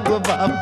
গো বাপ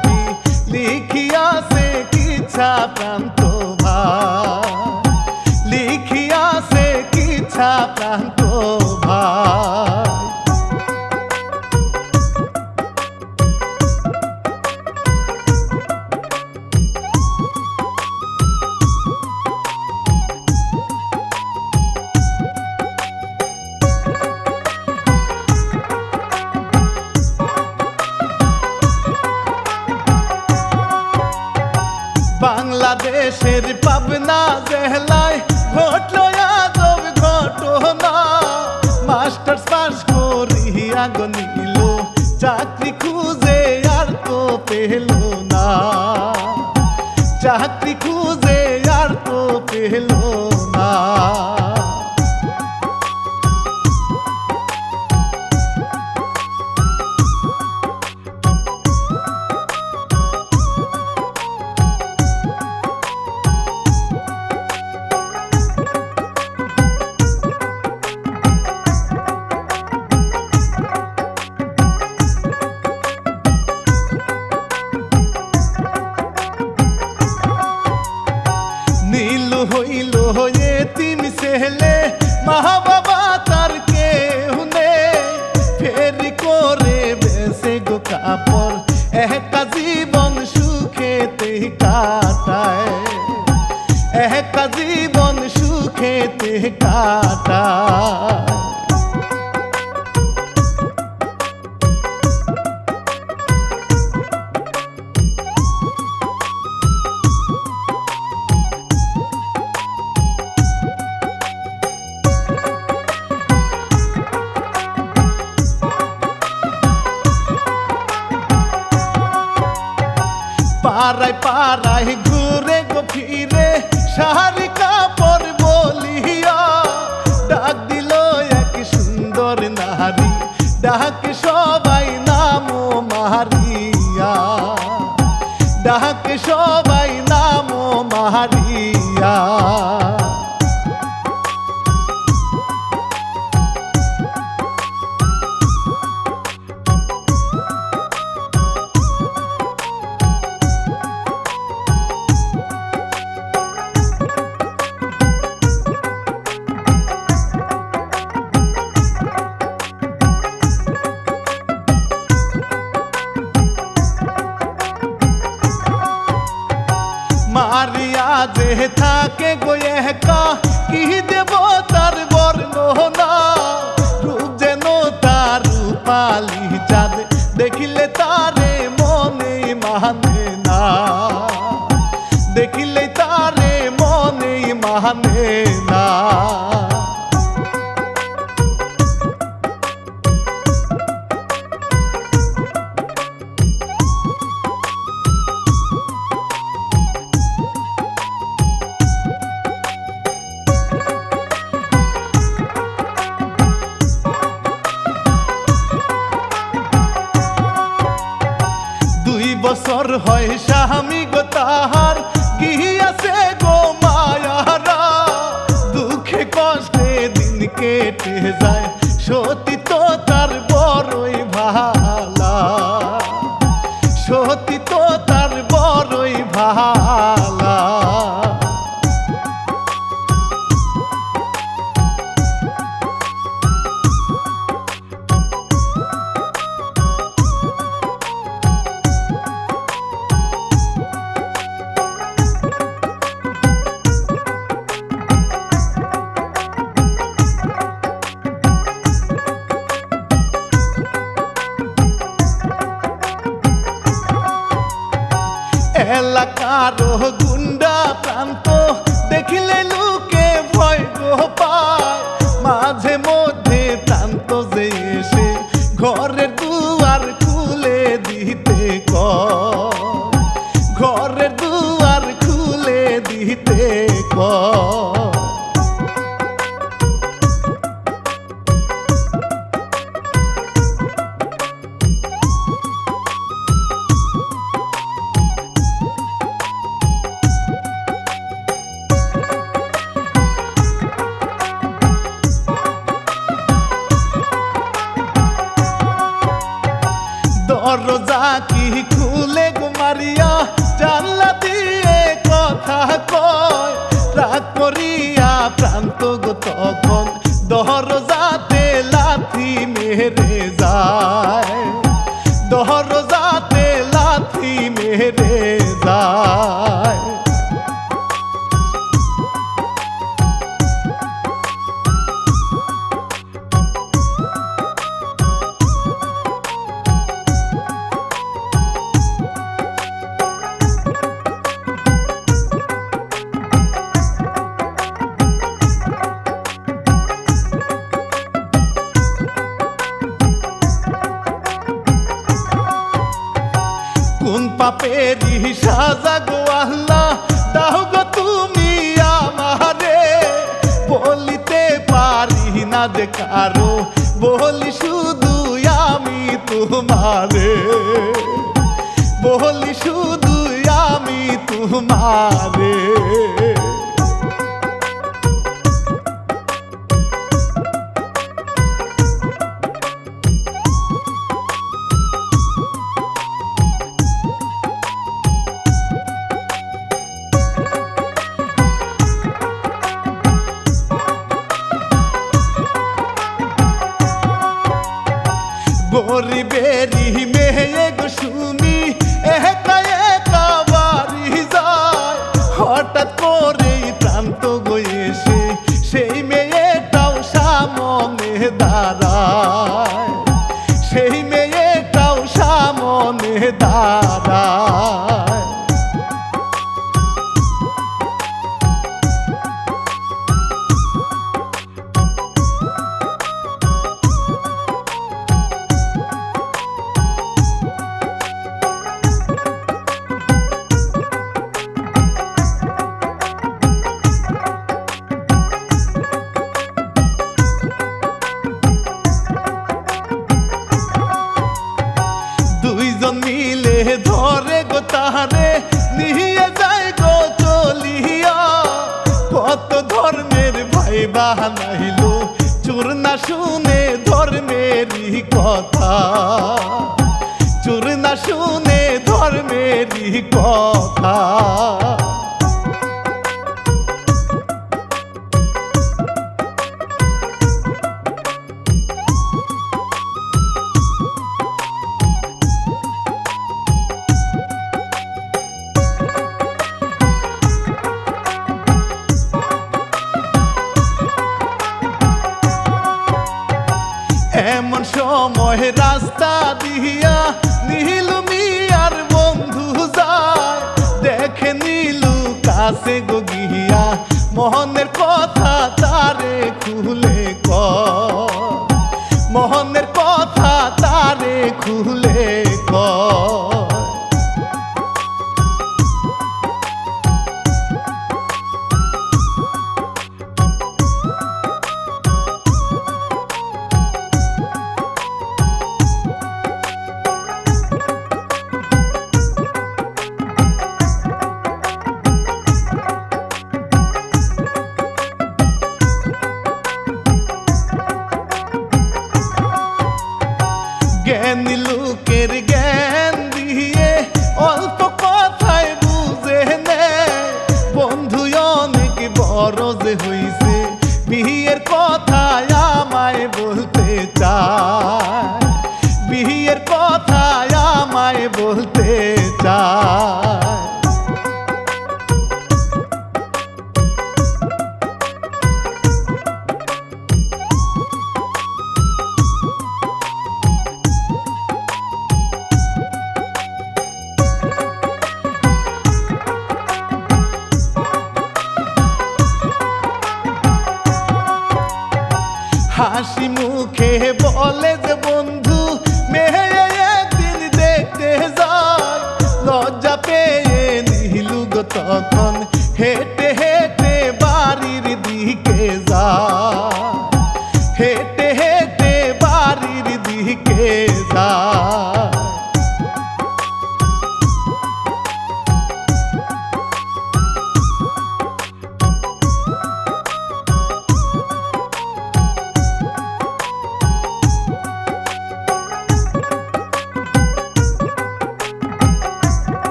পাড়ায় পাড়ায় ঘুরে গো ফিরে শাড়ি কাপড় বলিয়া ডাক দিল এক সুন্দর নারী। ডাক ভাই রে গরিবেরি মেয়ে কথা নাইল চোর না শুনে ধর্মেরই কথা। চুর না শুনে ধর্মেরই কথা। মোহনের কথা তারে খুলে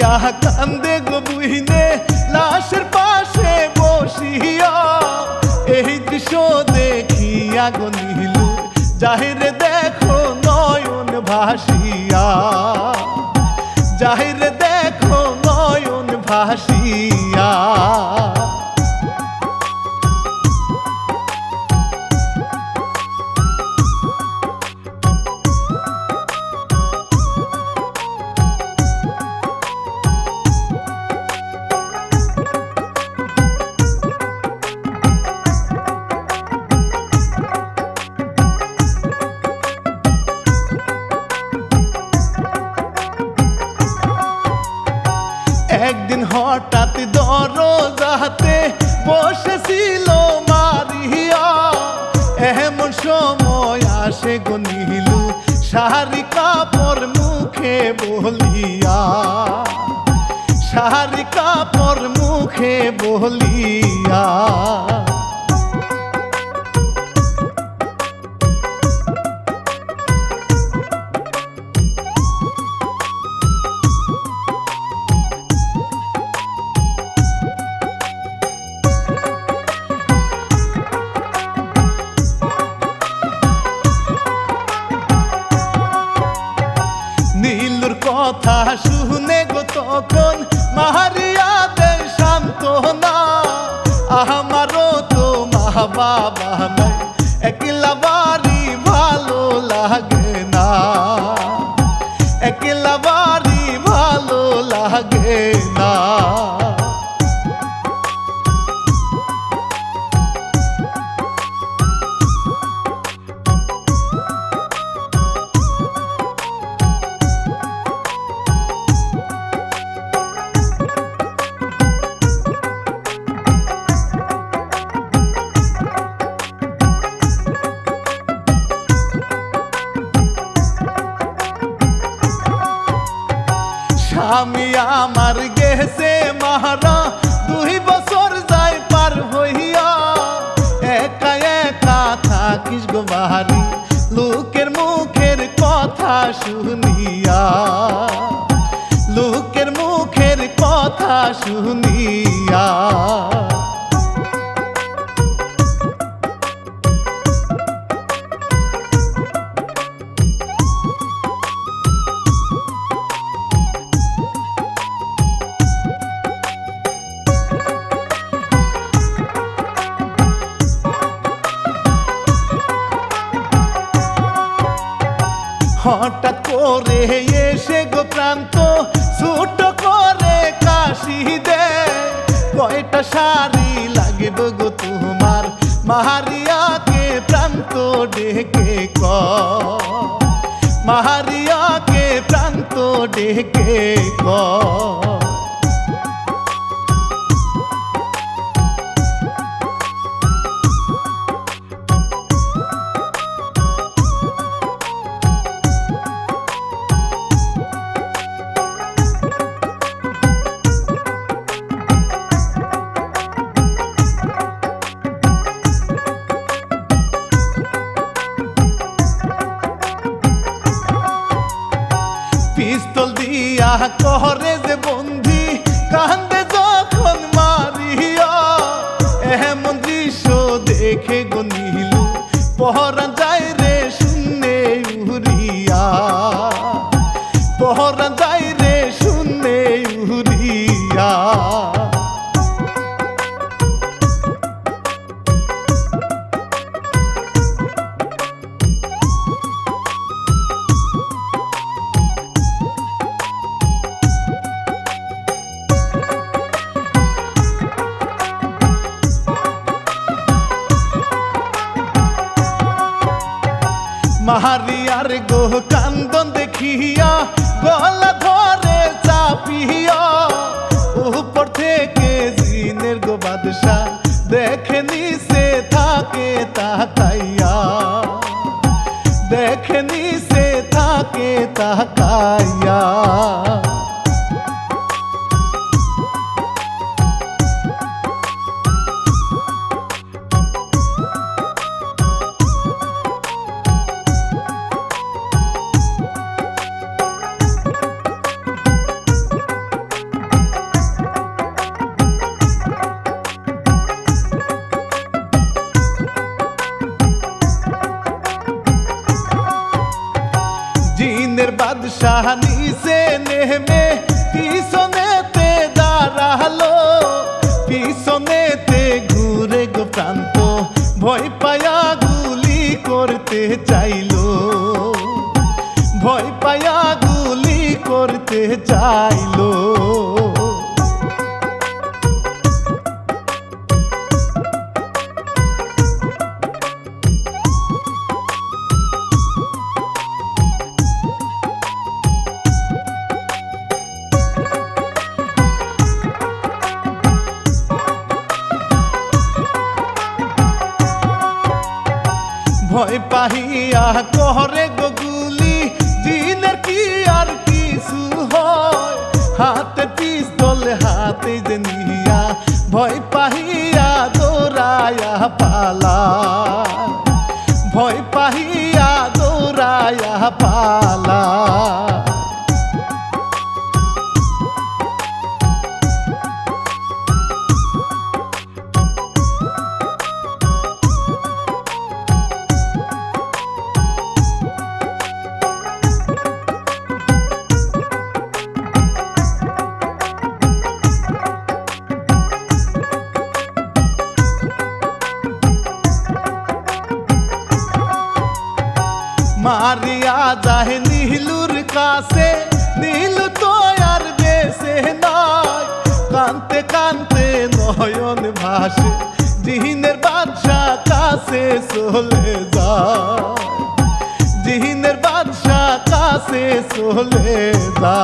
বসিয়া কান্দে গো বুহিনে লাশের পাশে বসিয়া এই দৃশ্য দেখিয়া গন্ধ দরজাতে বসেছিল মারিয়া। এমন সময় আসে গনিল নীলু কাপড় মুখে বলিয়া। শাড়ি কাপড় মুখে বলিয়া। milagre. 啊 হে কর মারিয়ার গো কান্দন দেখিয়া গলা ধরে চাপিয়া উপর থেকে জিনের গো বাদশা দেখে নিচে থাকে তাকাইয়া দেখে নিচে থাকে তাকায় রঙের বাদশাহ নিচে নেমে পিছনেতে দাঁড়াল পিছনেতে ঘুরে গো প্রান্ত, ভয় পায়া গুলি করতে চাইলো। ভয় পায়া গুলি করতে চাইলো। ভয় পাহিয়া দোরায়া পালা। से सोलेदा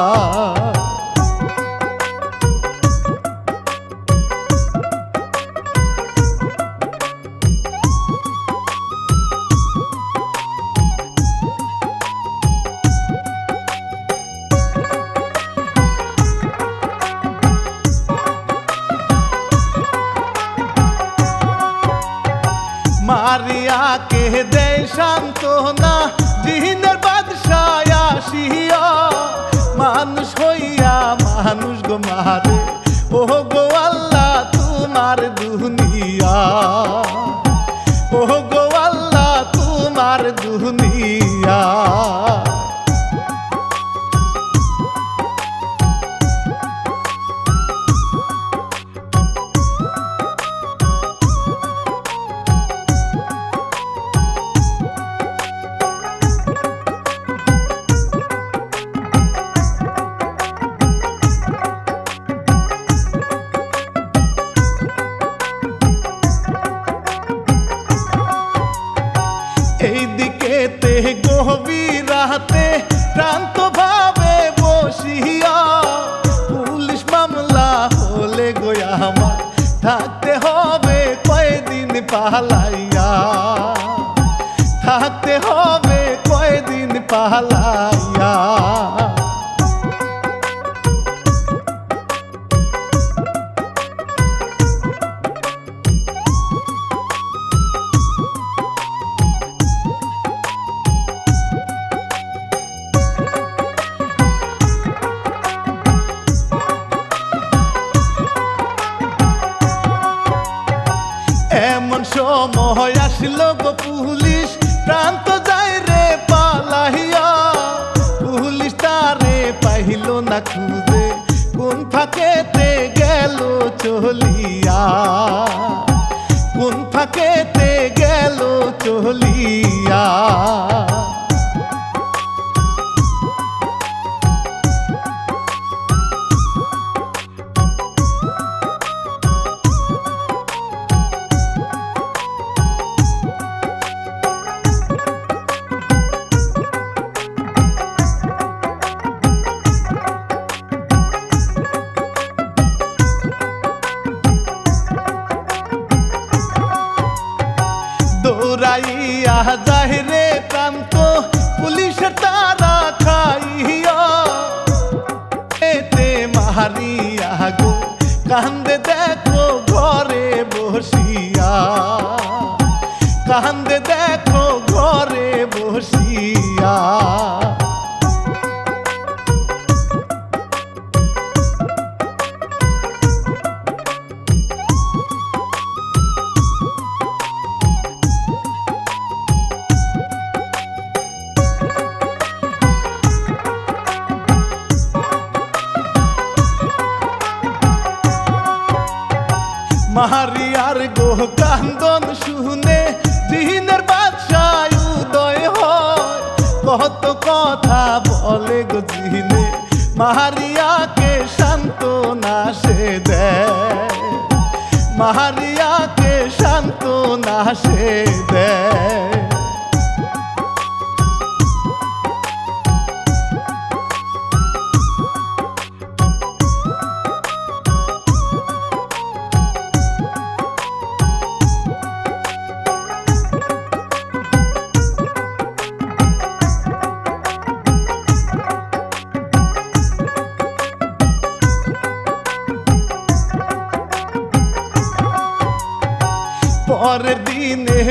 she love a fool মারিয়া যায় রে প্রান্ত পুলিশের তারা খাইয়া কথা বলে গজিনে মাহারিয়াকে মারিয়াকে শান্ত না সে দেয়। মাহারিয়াকে শান্ত না সে দেয়।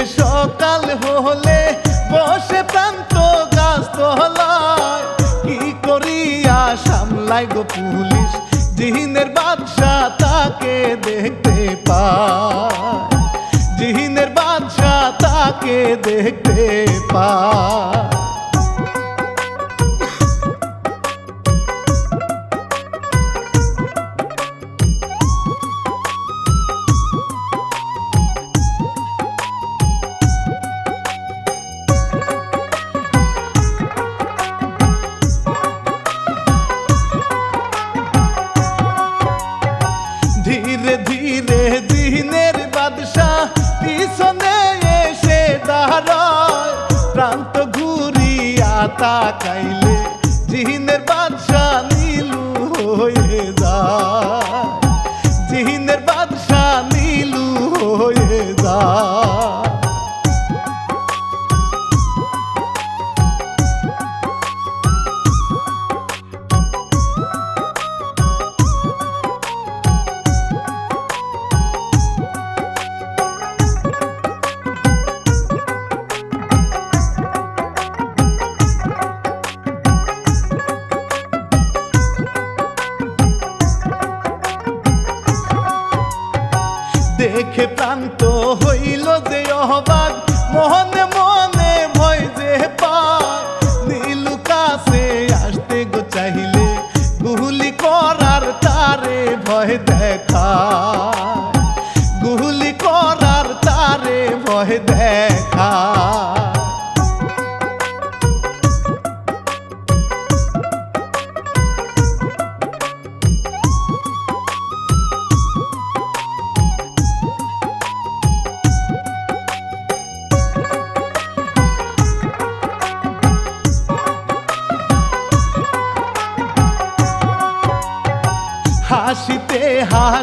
সকাল হলে বসে প্রান্ত গাছ তোলায়। কি করিয়া সামলাই গো পুলিশ? জিহিনের বাদশা তাকে দেখতে পায়। জিহিনের বাদশা তাকে দেখতে পায়। তাকাইলে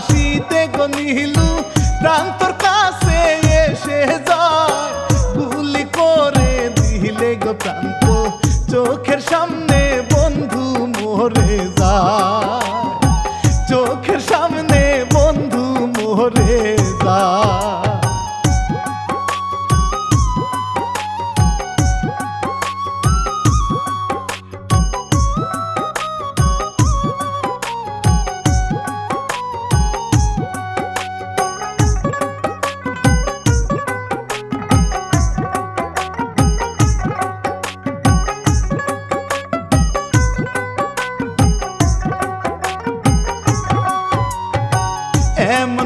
হাসিতে গনিলু প্রান্তর কাছে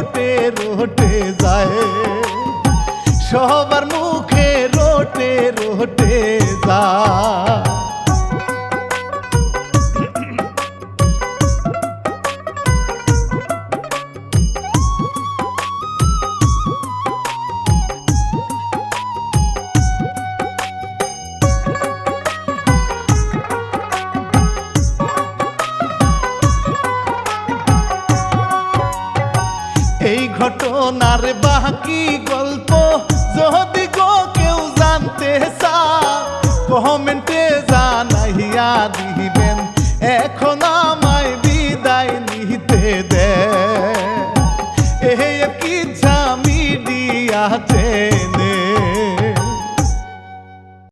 রোটে রোটে যায়। সবার মুখে রোটে রোটে